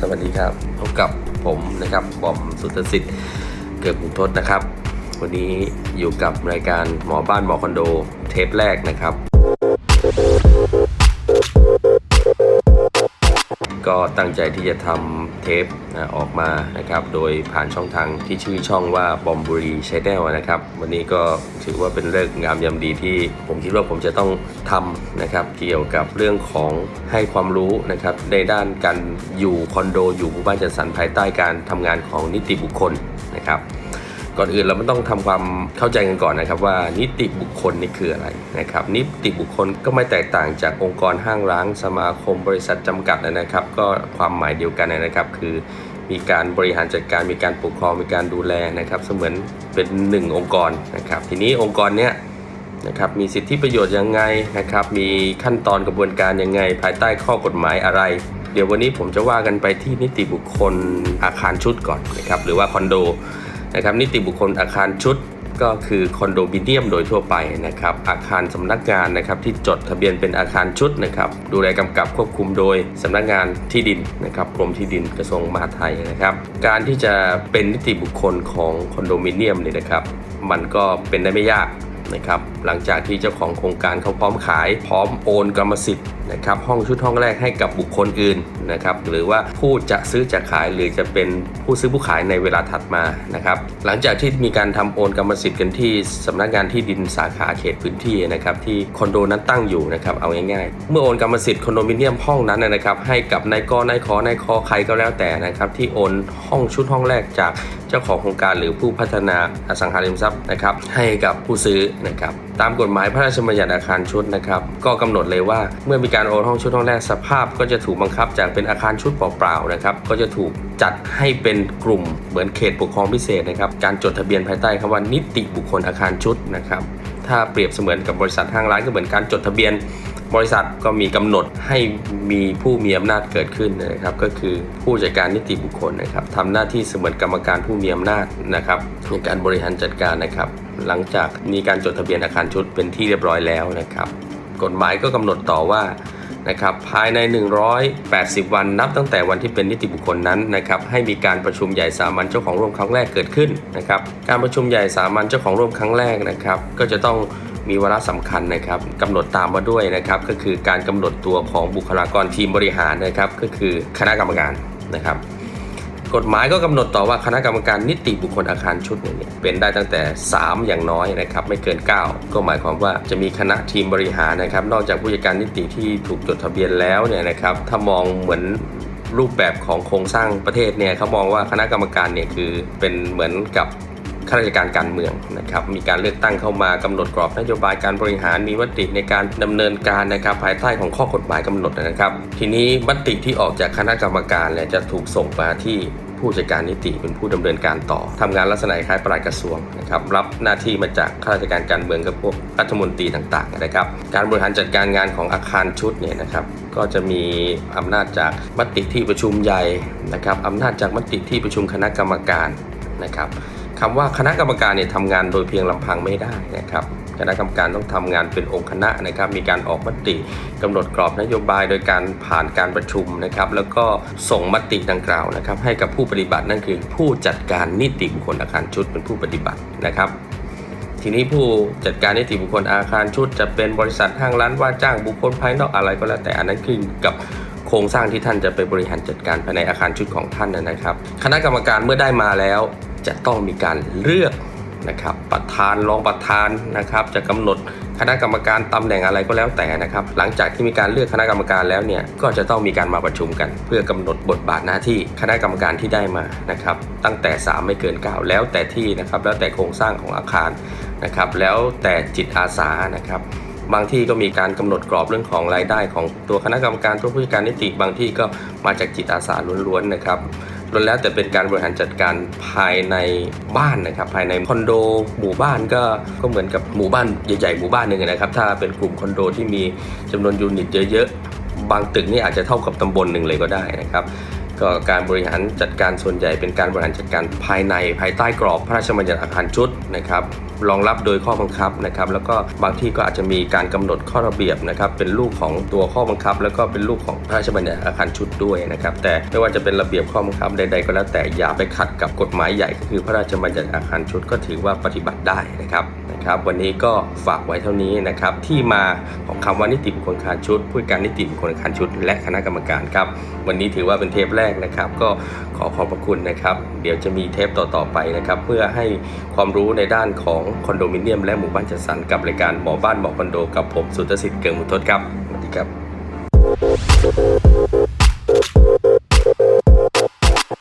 สวัสดีครับพบกับผมนะครับบอมสุทธสิทธิ์เกิดบุญทศนะครับ วันนี้อยู่กับรายการหมอบ้านหมอคอนโดเทปแรกนะครับ ก็ตั้งใจที่จะทำเทปนะออกมานะครับ โดยผ่านช่องทางที่ชื่อช่องว่าบอมบุรีชแนลนะครับ วันนี้ก็ถือว่าเป็นเรื่องงามยามดีที่ผมคิดว่าผมจะต้องทำนะครับ เกี่ยวกับเรื่องของให้ความรู้นะครับ ในด้านการอยู่คอนโด อยู่หมู่บ้านจัดสรรภายใต้การทำงานของนิติบุคคลนะครับ ก่อนอื่นเราไม่ต้องทำความเข้าใจกันก่อนนะครับว่านิติบุคคลนี่คืออะไรนะครับนิติบุคคลก็ไม่แตกต่างจากองค์กรห้างร้างสมาคมบริษัทจำกัดนะครับ ก็ความหมายเดียวกันนะครับคือมีการบริหารจัดการมีการปกครองมีการดูแลนะครับ เสมือนเป็นหนึ่งองค์กรนะครับ ทีนี้องค์กรเนี้ยนะครับมีสิทธิประโยชน์ยังไงนะครับ มีขั้นตอนกระบวนการยังไง ภายใต้ข้อกฎหมายอะไร เดี๋ยววันนี้ผมจะว่ากันไปที่นิติบุคคลอาคารชุดก่อนนะครับหรือว่าคอนโด นะครับนิติบุคคลอาคารชุดก็คือคอนโดมิเนียมโดยทั่วไปนะครับอาคารสำนักงานนะครับที่จดทะเบียนเป็นอาคารชุดนะครับดูแลกำกับควบคุมโดยสำนักงานที่ดินนะครับกรมที่ดินกระทรวงมหาดไทยนะครับ การที่จะเป็นนิติบุคคลของคอนโดมิเนียมเนี่ยนะครับ มันก็เป็นได้ไม่ยากนะครับหลังจากที่เจ้าของโครงการเขาพร้อมขาย พร้อมโอนกรรมสิทธิ์นะครับห้องชุดห้องแรกให้กับบุคคลอื่นนะครับหรือว่าผู้จะซื้อจะขายหรือจะเป็นผู้ซื้อผู้ขายในเวลาถัดมานะครับหลังจากที่มีการทำโอนกรรมสิทธิ์กันที่สำนักงานที่ดินสาขาเขตพื้นที่นะครับที่คอนโดนั้นตั้งอยู่นะครับเอาง่ายๆ เมื่อโอนกรรมสิทธิ์คอนโดมิเนียมห้องนั้นนะครับให้กับนายกนายขอนายคอใครก็แล้วแต่นะครับที่โอนห้องชุดห้องแรกจากเจ้าของโครงการหรือผู้พัฒนาอสังหาริมทรัพย์นะครับให้กับผู้ซื้อนะครับ ตามกฎหมายพระราชบัญญัติอาคารชุดนะครับ ก็กำหนดเลยว่าเมื่อมีการโอนห้องชุดห้องแรกสภาพ ก็จะถูกบังคับจากเป็นอาคารชุดเปล่าๆนะครับ ก็จะถูกจัดให้เป็นกลุ่มเหมือนเขตปกครองพิเศษนะครับ การจดทะเบียนภายใต้คำว่านิติบุคคลอาคารชุดนะครับ ถ้าเปรียบเสมือนกับบริษัทห้างร้านก็เหมือนการจดทะเบียน บริษัทก็มีกำหนดให้มีผู้มีอำนาจเกิดขึ้นนะครับ ก็คือผู้จัดการนิติบุคคลนะครับทำหน้าที่เสมือนกรรมการผู้มีอำนาจนะครับในการบริหารจัดการนะครับ หลังจากมีการจดทะเบียนอาคารชุดเป็นที่เรียบร้อยแล้วนะครับ กฎหมายก็กำหนดต่อว่านะครับภายใน 180 วันนับตั้งแต่วันที่เป็นนิติบุคคลนั้นนะครับให้มีการประชุมใหญ่สามัญเจ้าของร่วมครั้งแรกเกิดขึ้นนะครับการประชุมใหญ่สามัญเจ้าของร่วมครั้งแรกนะครับก็จะต้อง มีวาระสำคัญนะครับกำหนดตามมาด้วยนะครับ ก็คือการกำหนดตัวของบุคลากรทีมบริหารนะครับ ก็คือคณะกรรมการนะครับกฎหมายก็กำหนดต่อว่าคณะกรรมการนิติบุคคลอาคารชุดหนึ่งเนี่ยเป็นได้ตั้งแต่ 3 อย่างน้อยนะครับไม่เกิน 9 ก็หมายความว่าจะมีคณะทีมบริหารนะครับ นอกจากผู้จัดการนิติที่ถูกจดทะเบียนแล้วเนี่ยนะครับ ถ้ามองเหมือนรูปแบบของโครงสร้างประเทศเนี่ยเขามองว่าคณะกรรมการเนี่ยคือเป็นเหมือนกับ ข้าราชการการเมืองนะครับมีการเลือกตั้งเข้ามากำหนดกรอบนโยบายการบริหารมีมติในการดำเนินการนะครับภายใต้ของข้อกฎหมายกำหนดนะครับ ทีนี้มติที่ออกจากคณะกรรมการเนี่ยจะถูกส่งมาที่ผู้จัดการนิติเป็นผู้ดำเนินการต่อทำงานลักษณะคล้ายปลัดกระทรวงนะครับรับหน้าที่มาจากข้าราชการการเมืองกับพวกรัฐมนตรีต่างๆนะครับการบริหารจัดการงานของอาคารชุดเนี่ยนะครับก็จะมีอำนาจจากมติที่ประชุมใหญ่นะครับอำนาจจากมติที่ประชุมคณะกรรมการนะครับ คำว่าคณะกรรมการเนี่ยทำงานโดยเพียงลำพังไม่ได้นะครับคณะกรรมการต้องทำงานเป็นองค์คณะนะครับมีการออกมติกำหนดกรอบนโยบายโดยการผ่านการประชุมนะครับแล้วก็ส่งมติดังกล่าวนะครับให้กับผู้ปฏิบัตินั่นคือ ผู้จัดการนิติบุคคลอาคารชุดเป็นผู้ปฏิบัตินะครับ ทีนี้ผู้จัดการนิติบุคคลอาคารชุด จะเป็นบริษัทห้างร้านว่าจ้างบุคคลภายนอกอะไรก็แล้วแต่อันนั้นขึ้นกับโครงสร้างที่ท่านจะไปบริหารจัดการภายในอาคารชุดของท่านนะครับ คณะกรรมการเมื่อได้มาแล้ว จะต้องมีการเลือกนะครับประธานรองประธานนะครับ จะกำหนดคณะกรรมการตำแหน่งอะไรก็แล้วแต่นะครับ หลังจากที่มีการเลือกคณะกรรมการแล้วเนี่ยก็จะต้องมีการมาประชุมกัน เพื่อกำหนดบทบาทหน้าที่คณะกรรมการที่ได้มานะครับ ตั้งแต่ 3 ไม่เกิน9แล้วแต่ที่นะครับ แล้วแต่โครงสร้างของอาคารนะครับ แล้วแต่จิตอาสานะครับ บางที่ก็มีการกำหนดกรอบเรื่องของรายได้ของตัวคณะกรรมการตัวผู้จัดการนิติบางที่ก็มาจากจิตอาสาล้วนๆนะครับล้วนแล้วแต่เป็นการบริหารจัดการภายในบ้านนะครับ ภายในคอนโดหมู่บ้านก็ก็เหมือนกับหมู่บ้านใหญ่ๆหมู่บ้านหนึ่งนะครับ ถ้าเป็นกลุ่มคอนโดที่มีจำนวนยูนิตเยอะๆบางตึกนี่อาจจะเท่ากับตำบลหนึ่งเลยก็ได้นะครับ ก็การบริหารจัดการส่วนใหญ่เป็นการบริหารจัดการภายในภายใต้กรอบพระราชบัญญัติอาคารชุดนะครับรองรับโดยข้อบังคับนะครับแล้วก็บางที่ก็อาจจะมีการกำหนดข้อระเบียบนะครับเป็นลูกของตัวข้อบังคับ แล้วก็เป็นลูกของพระราชบัญญัติอาคารชุดด้วยนะครับแต่ไม่ว่าจะเป็นระเบียบข้อบังคับใดๆก็แล้วแต่อย่าไปขัดกับกฎหมายใหญ่ก็คือพระราชบัญญัติอาคารชุดก็ถือว่าปฏิบัติได้นะครับนะครับวันนี้ก็ฝากไว้เท่านี้นะครับที่มาของคำว่านิติบุคคลอาคารชุดผู้การนิติบุคคลอาคารชุด และคณะกรรมการครับวันนี้ถือว่าเป็นเทปแรกกนะครับ ก็ขอขอบพระคุณนะครับ เดี๋ยวจะมีเทปต่อๆไปนะครับ เพื่อให้ความรู้ในด้านของคอนโดมิเนียมและหมู่บ้านจัดสรรกับรายการหมอบ้านหมอคอนโดกับผมสุทธสิทธิ์เกิงมุทศครับสวัสดีครับ